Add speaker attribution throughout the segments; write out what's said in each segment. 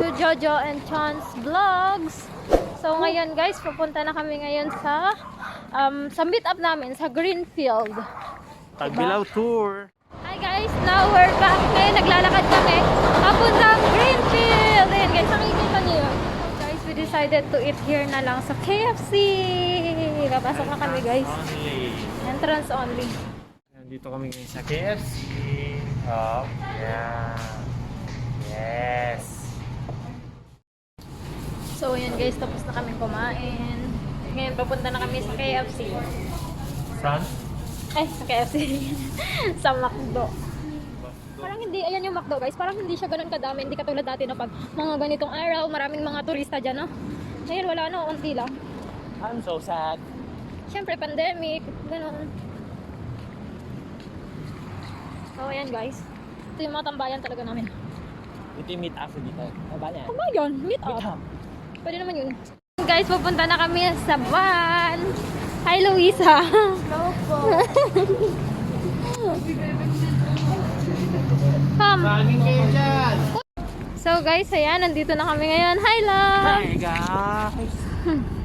Speaker 1: to Jojo and Chance Vlogs. So ngayon guys, pupunta na kami ngayon sa um, sa meet up namin sa Greenfield.
Speaker 2: Tagbilaw tour.
Speaker 1: Hi guys, now we're back. Ngayon naglalakad kami papuntang Greenfield. Ayan guys, nakikita niyo. So guys, we decided to eat here na lang sa KFC. Papasok na kami guys.
Speaker 2: Only.
Speaker 1: Entrance only.
Speaker 2: Nandito kami ngayon sa KFC. Oh, yeah. Yes.
Speaker 1: So ayan guys, tapos na kami kumain. Ngayon papunta na kami sa KFC.
Speaker 2: Front?
Speaker 1: Ay, sa KFC. sa McDo. Parang hindi, ayan yung McDo guys, parang hindi siya ganun kadami. Hindi katulad dati na pag mga ganitong araw, maraming mga turista dyan, no? Ngayon wala na, unti lang.
Speaker 2: I'm so sad.
Speaker 1: Siyempre, pandemic, ganun. So, ayan guys. Ito yung mga tambayan talaga namin.
Speaker 2: Ito yung meet after dito. Ba yan?
Speaker 1: Ano yun? Meet
Speaker 2: Meet
Speaker 1: up. Pwede naman yun. Guys, pupunta na kami sa van. Hi, Luisa. Hello po. Come. So guys, ayan, nandito na kami ngayon. Hi, love!
Speaker 2: Hi guys.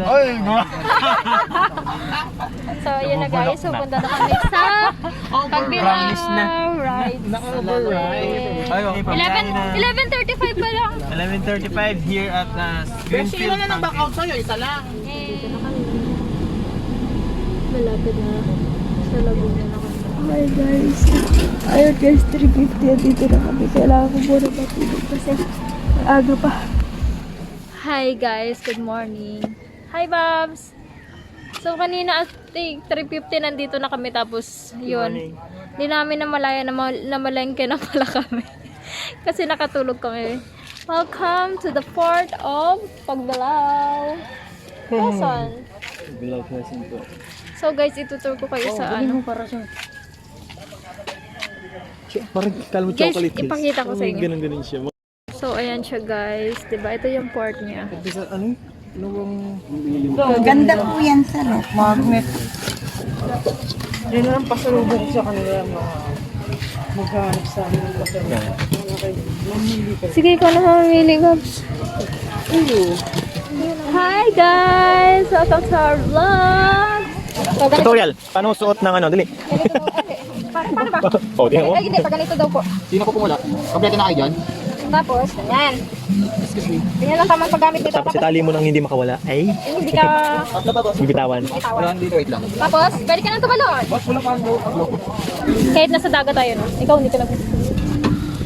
Speaker 3: Ay, no.
Speaker 1: So, ayan na guys, pupunta na kami sa Pagbilaw
Speaker 2: Promise na.
Speaker 1: Rides.
Speaker 2: Naka-override. Ay, okay.
Speaker 1: 11, 11.35 pa lang.
Speaker 2: 11.35 here at uh, Greenfield.
Speaker 3: na ng back out sa'yo, isa lang.
Speaker 1: Eh, Malapit na sa Laguna na kami.
Speaker 4: Hi guys. Ayun guys, 350 at dito na kami. Kailangan ko muna matulog kasi aga pa.
Speaker 1: Hi guys, good morning. Hi Babs! So kanina at 3.50 nandito na kami tapos yun. Hindi namin namalaya na, mal- na malengke na pala kami. Kasi nakatulog kami. Welcome to the port of Pagbalao. Quezon.
Speaker 2: Below Quezon po.
Speaker 1: So guys, itutur ko kayo sa ano.
Speaker 2: Parang kalmo
Speaker 1: Guys,
Speaker 2: chocolate.
Speaker 1: ipakita ko sa inyo.
Speaker 2: Ganun ganun siya.
Speaker 1: So ayan siya guys. 'Di ba Ito yung port niya.
Speaker 2: Ano? Bang...
Speaker 4: Ganda po yan sa no. Magnet.
Speaker 3: Yan lang pasalubong sa kanila mga maghanap sa amin ng pasalubong.
Speaker 1: Sige, ikaw na mamili, Babs. Hi guys! Welcome to our vlog! So, ganito,
Speaker 2: Tutorial. Paano suot ng ano? Dali.
Speaker 1: Pa- Paano ba?
Speaker 2: oh, tingnan mo.
Speaker 1: Ay, hindi. Pag ganito daw po.
Speaker 3: Sino po pumula? Kompleto na kayo dyan?
Speaker 1: Tapos, ganyan.
Speaker 3: Excuse me.
Speaker 1: Ganyan lang tamang paggamit dito.
Speaker 2: Tapos itali mo nang hindi makawala. Ay,
Speaker 1: Eh, hindi ka
Speaker 2: bibitawan.
Speaker 1: bitawan.
Speaker 3: Dito, wait lang.
Speaker 1: Tapos, pwede ka nang tumalon.
Speaker 3: Boss, wala pa.
Speaker 1: Kahit nasa dagat tayo, no? Ikaw hindi ka nag...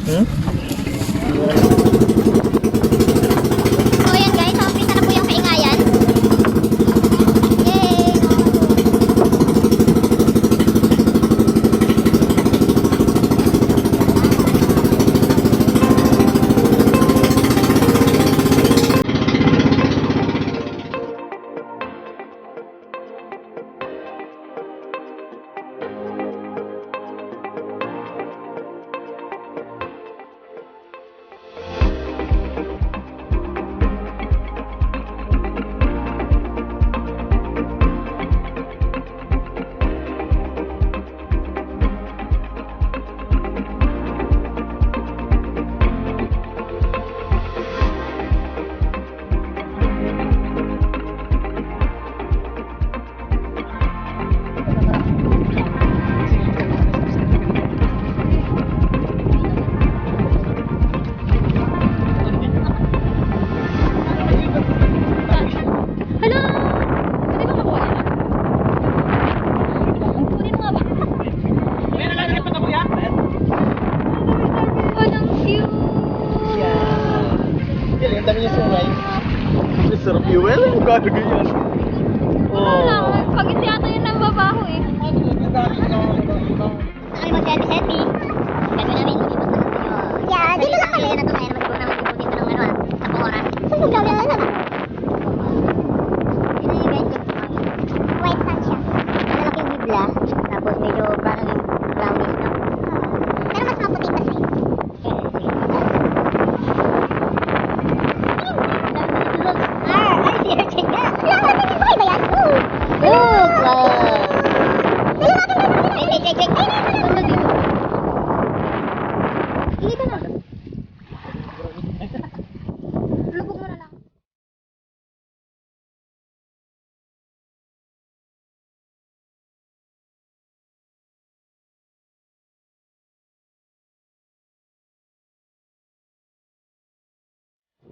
Speaker 2: Hmm?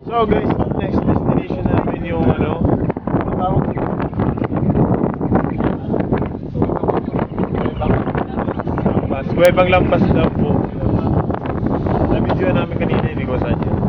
Speaker 5: So guys,
Speaker 6: next destination namin yung ano, tawag? Lampas. Kuwebang Lampas daw po. Na-video namin kanina, hindi ko saan yun.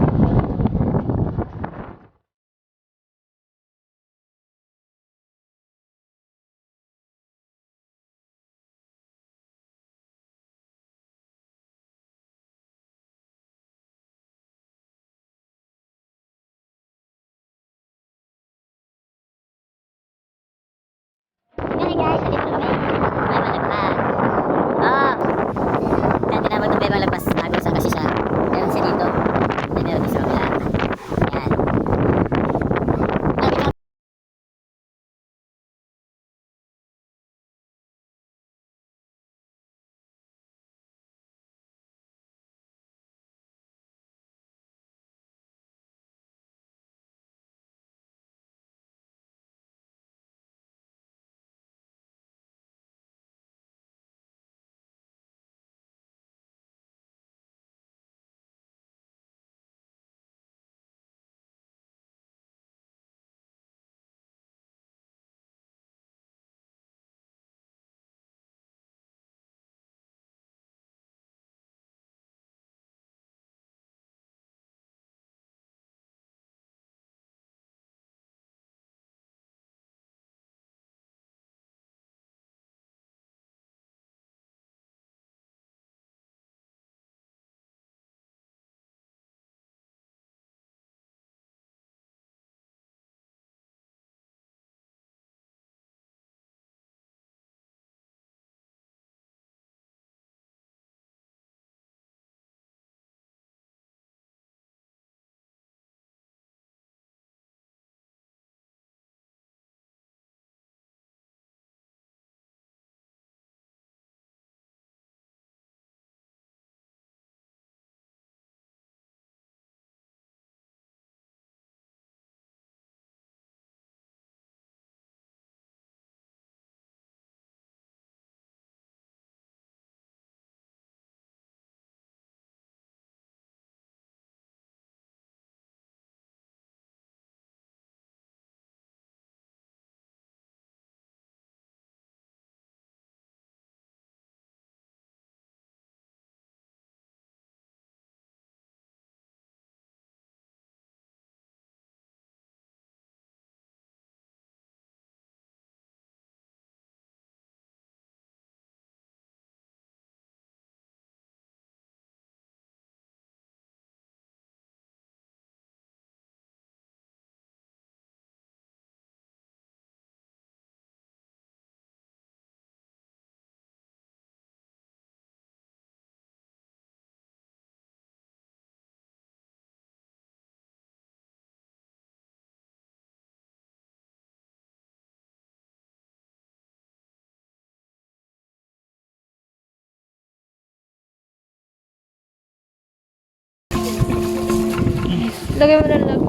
Speaker 1: Lagay mo na lang.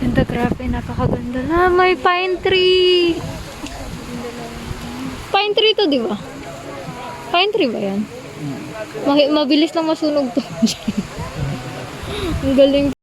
Speaker 1: Ganda, grabe. Napakaganda na. May pine tree. Pine tree to, di ba? Pine tree ba yan? Mahi- mabilis na masunog to. Ang galing